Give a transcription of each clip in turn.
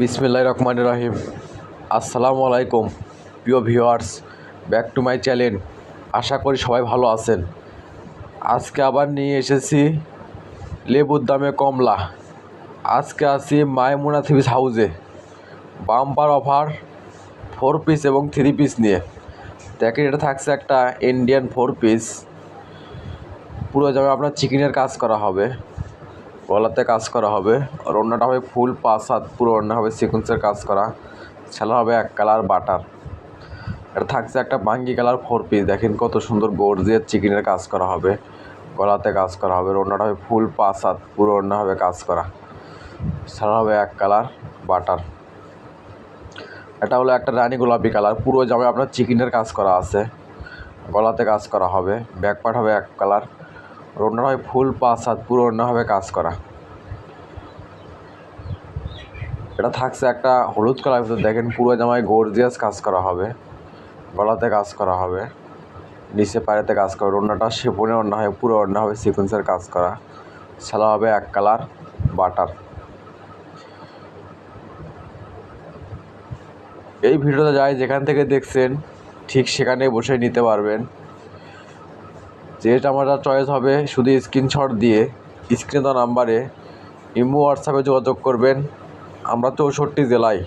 বিসমিল্লাহ রহমান রাহিম। আসসালামু আলাইকুম, প্রিয় viewers, back to my channel. আশা করি সবাই ভালো আছেন। আজকে আবার নিয়ে এসেছি লেবুর দামে কমলা। আজকে আছি মায়মুনা থ্রিপিস হাউসে বাম্পার অফার, ফোর পিস এবং থ্রি পিস নিয়ে। দেখেন, এটা থাকছে একটা ইন্ডিয়ান ফোর পিস। পুরো জামে আপনার চিকেনের কাজ করা হবে। গলাতে কাজ করা হবে। আর অন্যটা হবে ফুল পাঁচ হাত পুরো অন্য হবে সিকুয়েন্সের কাজ করা। ছেলা হবে এক কালার বাটার। এটা থাকছে একটা বাঙ্গি কালার ফোর পিস দেখেন কত সুন্দর গর্জিয়ার চিকেনের কাজ করা হবে। গলাতে কাজ করা হবে। অন্যটা হবে ফুল পাঁচ হাত পুরো অন্য হবে কাজ করা। ছেলা হবে এক কালার বাটার। এটা হলো একটা রানী গোলাপি কালার। পুরো জামায় আপনার চিকেনের কাজ করা আছে। গলাতে কাজ করা হবে। ব্যাক পার্ট হবে এক কালার। ওড়না হয় ফুল হাত পুরো অন্যভাবে কাজ করা। এটা থাকছে একটা হলুদ কালার ভিতর। দেখেন পুরো জামায় গর্জিয়াস কাজ করা হবে। গলাতে কাজ করা হবে। নিচে পায়েতে কাজ করা। ওড়নাটা শিপনে অন্য হয় পুরো ওড়না হবে সিকুয়েন্সের কাজ করা। সালা হবে এক কালার বাটার। এই ভিডিওটা যায় যেখান থেকে দেখছেন, ঠিক সেখানে বসে নিতে পারবেন। যেটা আমার চয়েস হবে, শুধু স্ক্রিনশট দিয়ে স্ক্রিনে দেওয়া নাম্বারে ইমো হোয়াটসঅ্যাপে যোগাযোগ করবেন। আমরা চৌষট্টি জেলায়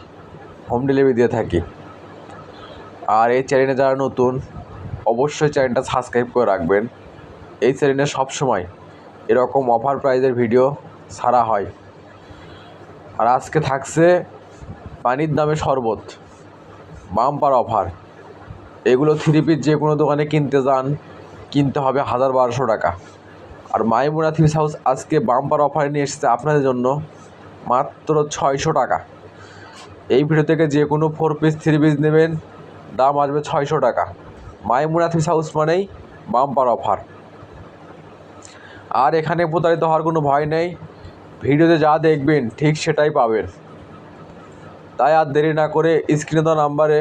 হোম ডেলিভারি দিয়ে থাকি। আর এই চ্যানেলে যারা নতুন, অবশ্যই চ্যানেলটা সাবস্ক্রাইব করে রাখবেন। এই চ্যানেলে সবসময় এরকম অফার প্রাইজের ভিডিও ছাড়া হয়। আর আজকে থাকছে পানির দামে শরবত বাম্পার অফার এগুলো থ্রি পিস যে কোনো দোকানে কিনতে যান। কিনতে হবে হাজার বারোশো টাকা। আর মাইমুনা থ্রিস হাউস আজকে বাম্পার অফারে নিয়ে এসেছে আপনাদের জন্য মাত্র ছয়শো টাকা। এই ভিডিও থেকে যে কোনো ফোর পিস থ্রি পিস নেবেন, দাম আসবে ছয়শো টাকা। মাইমুনা থ্রিস হাউস মানেই বাম্পার অফার। আর এখানে প্রতারিত হওয়ার কোনো ভয় নেই। ভিডিওতে যা দেখবেন ঠিক সেটাই পাবেন। তাই আর দেরি না করে স্ক্রিনে দেওয়া নাম্বারে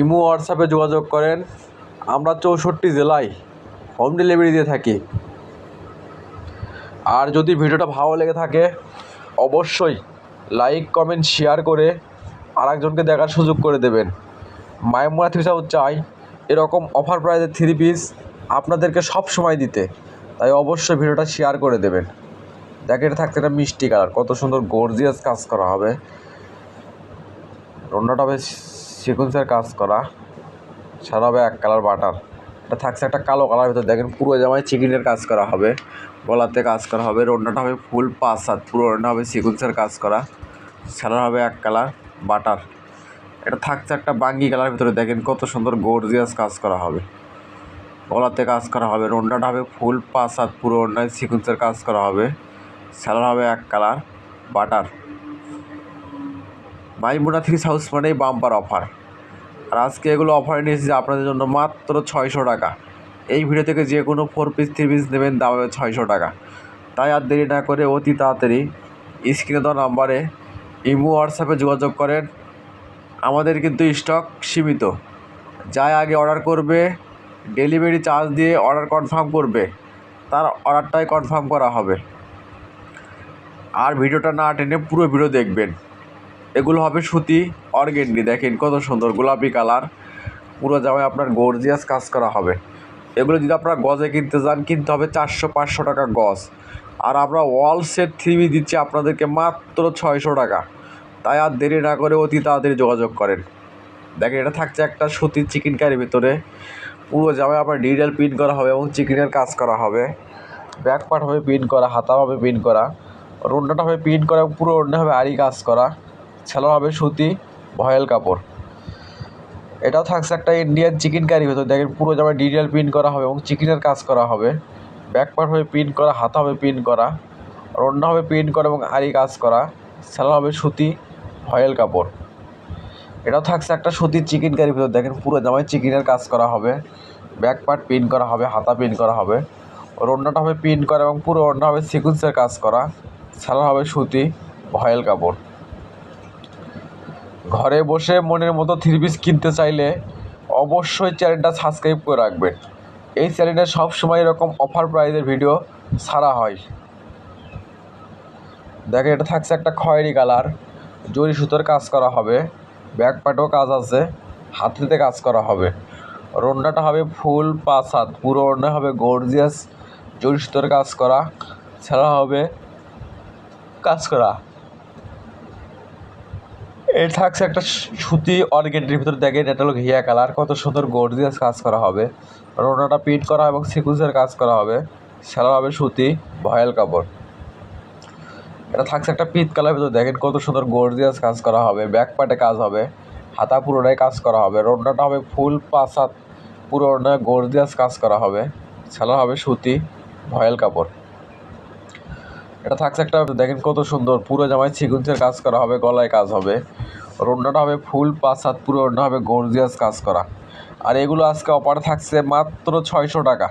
ইমো, হোয়াটসঅ্যাপে যোগাযোগ করেন। আমরা চৌষট্টি জেলায় হোম ডেলিভারি দিয়ে থাকি। আর যদি ভিডিওটা ভালো লেগে থাকে, অবশ্যই লাইক কমেন্ট শেয়ার করে আরেকজনকে দেখার সুযোগ করে দেবেন। মাইমুনা থ্রি সাউথ চাই, এরকম অফার প্রাইজের থ্রি পিস আপনাদেরকে সব সময় দিতে। তাই অবশ্যই ভিডিওটা শেয়ার করে দেবেন। দেখে এটা থাকছে একটা মিষ্টি কালার কত সুন্দর গর্জিয়াস কাজ করা হবে। রন্নাটা হবে সিকুয়েন্সের কাজ করা। সারা হবে এক কালার বাটার এটা থাকছে একটা কালো কালার ভিতর, দেখেন পুরো জামায় চিকেনের কাজ করা হবে, গলাতে কাজ করা হবে, রন্নাটা হবে ফুল পাঁচ হাত, পুরো রন্না হবে সিকুয়েন্সের কাজ করা সালার হবে এক কালার বাটার। এটা থাকছে একটা বাঙ্গি কালার ভিতরে, দেখেন কত সুন্দর গর্জিয়াস কাজ করা হবে। গলাতে কাজ করা হবে, রন্নাটা হবে ফুল পাঁচ হাত, পুরো রন্নায় সিকুয়েন্সের কাজ করা হবে সালার হবে এক colour butter. Maimuna three house মানেই বাম্পার অফার আর আজকে এগুলো অফারে নিয়েছি আপনাদের জন্য মাত্র ছয়শো টাকা। এই ভিডিও থেকে যে কোনো ফোর পিস থ্রি পিস নেবেন, দাম হবে ছয়শো টাকা। তাই আর দেরি না করে অতি তাড়াতাড়ি স্ক্রিনে দেওয়া নাম্বারে ইমো হোয়াটসঅ্যাপে যোগাযোগ করেন। আমাদের কিন্তু স্টক সীমিত। যাই আগে অর্ডার করবে ডেলিভারি চার্জ দিয়ে অর্ডার কনফার্ম করবে। তার অর্ডারটাই কনফার্ম করা হবে। আর ভিডিওটা না টেনে পুরো ভিডিও দেখবেন। এগুলো হবে সুতি অর্গেন্ডি দেখেন কত সুন্দর গোলাপি কালার। পুরো জামায় আপনার গর্জিয়াস কাজ করা হবে। এগুলো যদি আপনারা গজে কিনতে যান, কিনতে হবে চারশো, পাঁচশো টাকা গজ। আর আমরা ওয়াল সেট থ্রি দিচ্ছি আপনাদেরকে মাত্র ছয়শো টাকা। তাই আর দেরি না করে অতি তাড়াতাড়ি যোগাযোগ করেন। দেখেন এটা থাকছে একটা সুতির চিকেন কারির ভিতরে। পুরো জামায় আপনার ডিটেল প্রিন্ট করা হবে এবং চিকেনের কাজ করা হবে। ব্যাক পার্ট হবে প্রিন্ট করা হাতা হবে প্রিন্ট করা। রোডটা হবে প্রিন্ট করা এবং পুরো রোডটা হবে আড়ি কাজ করা। ছেলা হবে সুতি ভয়েল কাপড়। এটাও থাকছে একটা ইন্ডিয়ান চিকেন কারি ভেতর দেখেন পুরো জামায় ডিটেল প্রিন্ট করা হবে এবং চিকেনের কাজ করা হবে। ব্যাক পার্ট হবে প্রিন্ট করা, হাতা হবে প্রিন্ট করা, রন্না হবে প্রিন্ট করা এবং আড়ি কাজ করা। ছেলা হবে সুতি ভয়েল কাপড়। এটাও থাকছে একটা সুতির চিকেন কারির ভেতর। দেখেন পুরো জামায় চিকেনের কাজ করা হবে। ব্যাক পার্ট প্রিন্ট করা হবে, হাতা প্রিন্ট করা হবে। রন্নাটা হবে প্রিন্ট করা এবং পুরো রন্না হবে সিকুয়েন্সের কাজ করা। ছেলা হবে সুতি ভয়েল কাপড়। ঘরে বসে মনের মতো থ্রি পিস কিনতে চাইলে অবশ্যই চ্যানেলটা সাবস্ক্রাইব করে রাখবেন। এই চ্যানেলে সব সময় এরকম অফার প্রাইজের ভিডিও ছাড়া হয়। দেখেন, এটা থাকছে একটা খয়েরি কালার। জরি সুতোর কাজ করা হবে। ব্যাক পার্টেও কাজ আছে। হাতিতে কাজ করা হবে। রন্ডাটা হবে ফুল পাঁচ হাত। পুরো ওড়না হবে গর্জিয়াস জরি সুতোর কাজ করা। ছাড়া হবে কাজ করা। এর থাকছে একটা সুতি অর্গেন্টের ভিতরে দেখেন এটা হলো ঘিয়া কালার, কত সুন্দর গর্জিয়াস কাজ করা হবে। রোনাটা প্রিন্ট করা এবং সিকুন্সের কাজ করা হবে। সেলা হবে সুতি, ভয়েল কাপড়। এটা থাকছে একটা পিত কালার ভিতরে দেখেন কত সুন্দর গর্জিয়াস কাজ করা হবে। ব্যাক পার্টে কাজ হবে, হাতা পুরোটাই কাজ করা হবে। রোনাটা হবে ফুল পাঁচ হাত, পুরো ওড়নায় গর্জিয়াস কাজ করা হবে। সেলা হবে সুতি, ভয়েল কাপড়। এটা থাকছে একটা, দেখেন কত সুন্দর, পুরো জামায় সিকুন্সের কাজ করা হবে, গলায় কাজ হবে। রোডটা হবে ফুল, পাঁচ হাত পুরো ওড়না হবে গর্জিয়াস কাজ করা। আর এগুলো আজকে অপারে থাকছে মাত্র ছয়শো টাকা।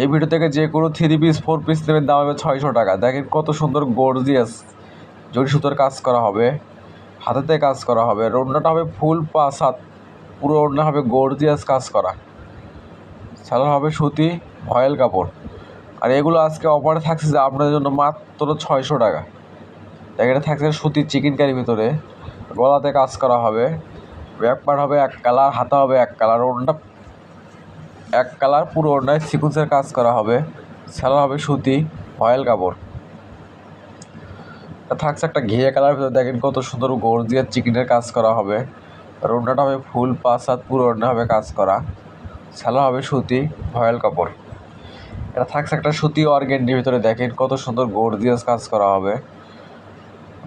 এই ভিডিও থেকে যে কোনো থ্রি পিস ফোর পিস নেবেন, দাম হবে ছয়শো টাকা। দেখেন কত সুন্দর গর্জিয়াস জড়ি সুতোর কাজ করা হবে, হাতেতে কাজ করা হবে। রোডনাটা হবে ফুল, পাঁচ হাত, পুরো ওড়না হবে গর্জিয়াস কাজ করা। সালোয়ার হবে সুতি, ভয়েল কাপড়। আর এগুলো আজকে অফারে থাকছে যে আপনাদের জন্য মাত্র ছয়শো টাকা। এখানে থাকছে সুতির চিকেন কারির ভিতরে। গলাতে কাজ করা হবে। ব্যাক পার্ট হবে, এক কালার হাতা হবে এক কালার ওড়নাটা এক কালার পুরো ওড়নায় সিকুন্সের কাজ করা হবে। সালোয়ার হবে সুতি, ভয়েল কাপড়। থাকছে একটা ঘিয়ে কালার ভিতরে। দেখেন কত সুন্দর গর্জিয়ার চিকেনের কাজ করা হবে। রোডনাটা হবে ফুল, পাঁচ হাত পুরো ওড়না হবে কাজ করা। সালোয়ার হবে সুতি, ভয়েল কাপড়। এটা থাকছে একটা সুতি অর্গেন্ডির ভিতরে দেখেন, কত সুন্দর গর্জিয়াস কাজ করা হবে।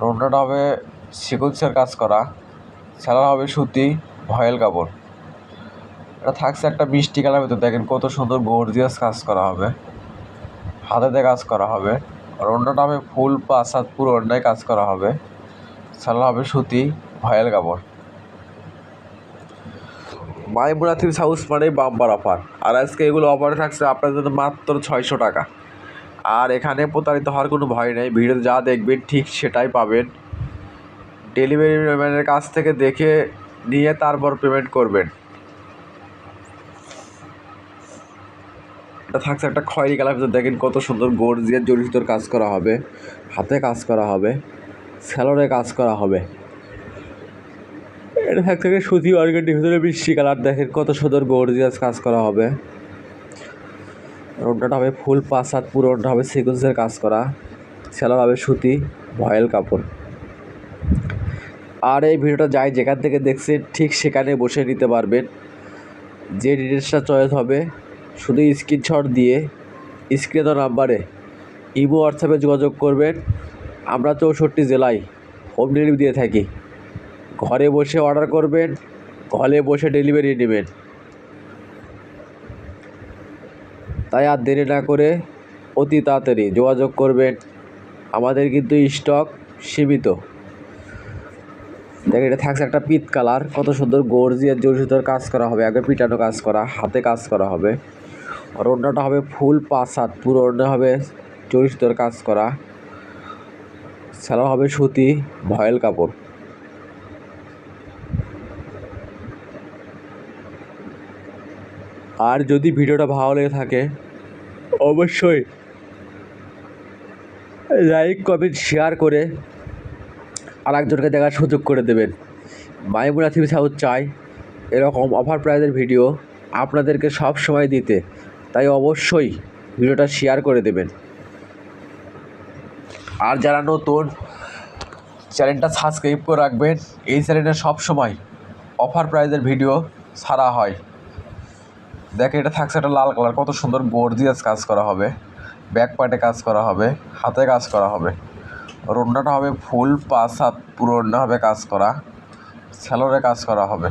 রোডনাটা হবে সিকুন্সের কাজ করা, সালোয়ার হবে সুতি, ভয়েল কাপড়। এটা থাকছে একটা মিষ্টি কালার ভিতরে দেখেন, কত সুন্দর গর্জিয়াস কাজ করা হবে। হাতেতে কাজ করা হবে। আর অন্যটা হবে ফুল পাঁচ পুরো অন্যায় কাজ করা হবে। সালোয়ার হবে সুতি, ভয়েল কাপড়। মাইমুনা থ্রিস হাউস মানে বাম্পার অফার আর আজকে এগুলো অফারে থাকছে আপনাদের মাত্র ছয়শো টাকা। আর এখানে প্রতারিত হওয়ার কোনো ভয় নেই, ভিডিওতে যা দেখবেন ঠিক সেটাই পাবেন। ডেলিভারি ম্যানের কাছ থেকে দেখে নিয়ে তারপর পেমেন্ট করবেন। এটা থাকছে একটা খয়েরি কালার, ভিতরে দেখেন কত সুন্দর গর্জিয়ার জড়িতর কাজ করা হবে। হাতে কাজ করা হবে। স্যালোরে কাজ করা হবে। এটা একটা সুতি অর্গেন্টির ভিতরে বৃষ্টি কালার, দেখেন কত সুন্দর গর্জিয়াস কাজ করা হবে। রোডটা হবে ফুল পাঁচ হাত পুরো হবে সিকুন্সের কাজ করা স্যালোর হবে সুতি, ভয়েল কাপড়। আর এই ভিডিওটা যাই যেখান থেকে দেখছেন ঠিক সেখানে বসে নিতে পারবেন যে ডিটেলসটা চয়েস হবে, শুধু স্ক্রিনশট দিয়ে স্ক্রিনে দেওয়া নাম্বারে ইমো হোয়াটসঅ্যাপে যোগাযোগ করবেন। আমরা চৌষট্টি জেলায় হোম ডেলিভারি দিয়ে থাকি। ঘরে বসে অর্ডার করবেন ঘরে বসে ডেলিভারি নেবেন। তাই আর দেরি না করে অতি তাড়াতাড়ি যোগাযোগ করবেন। আমাদের কিন্তু স্টক সীমিত। দেখ এটা থাকছে একটা পিত কালার কত সুন্দর গর্জিয়ার জোর সুতোর কাজ করা হবে, আগে পিটানো কাজ করা, হাতে কাজ করা হবে। আর ওড়নাটা হবে ফুল পাঁচ পুরো ওড়না হবে জরি সুতোর কাজ করা। সালোয়ার হবে সুতি, ভয়েল কাপড়। আর যদি ভিডিওটা ভালো লেগে থাকে, অবশ্যই লাইক কমেন্ট শেয়ার করে আর একজনকে দেখার সুযোগ করে দেবেন। মাইমুনা থিবি সাউথ চাই এরকম অফার প্রাইজের ভিডিও আপনাদেরকে সব সময় দিতে। তাই অবশ্যই ভিডিওটা শেয়ার করে দেবেন। আর যারা নতুন চ্যানেলটা সাবস্ক্রাইব করে রাখবেন। এই চ্যানেলে সব সময় অফার প্রাইজের ভিডিও ছাড়া হয়। দেখে এটা থাকছে একটা লাল কালার। কত সুন্দর গর্জিয়াস কাজ করা হবে। ব্যাক পার্টে কাজ করা হবে। হাতে কাজ করা হবে। রোডনাটা হবে ফুল পাঁচ হাত পুরো হবে কাজ করা। স্যালোরে কাজ করা হবে।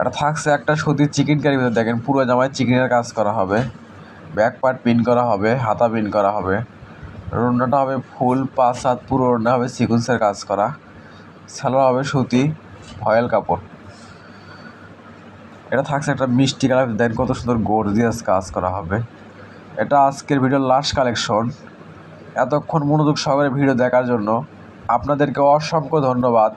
এটা থাকছে একটা সুতির চিকেন কারির ভিতরে। দেখেন পুরো জামায় চিকেনের কাজ করা হবে। ব্যাক পার্ট পিন করা হবে, হাতা পিন করা হবে। রোডনাটা হবে ফুল পাঁচ হাত পুরো হবে সিকুন্সের কাজ করা। স্যালোর হবে সুতি, ভয়েল কাপড়। এটা থাকছে একটা মিষ্টি কালার, দেন কত সুন্দর গর্জিয়াস কাজ করা হবে। এটা আজকের ভিডিওর লাস্ট কালেকশন এতক্ষণ মনোযোগ সহকারে ভিডিও দেখার জন্য আপনাদেরকে অসংখ্য ধন্যবাদ।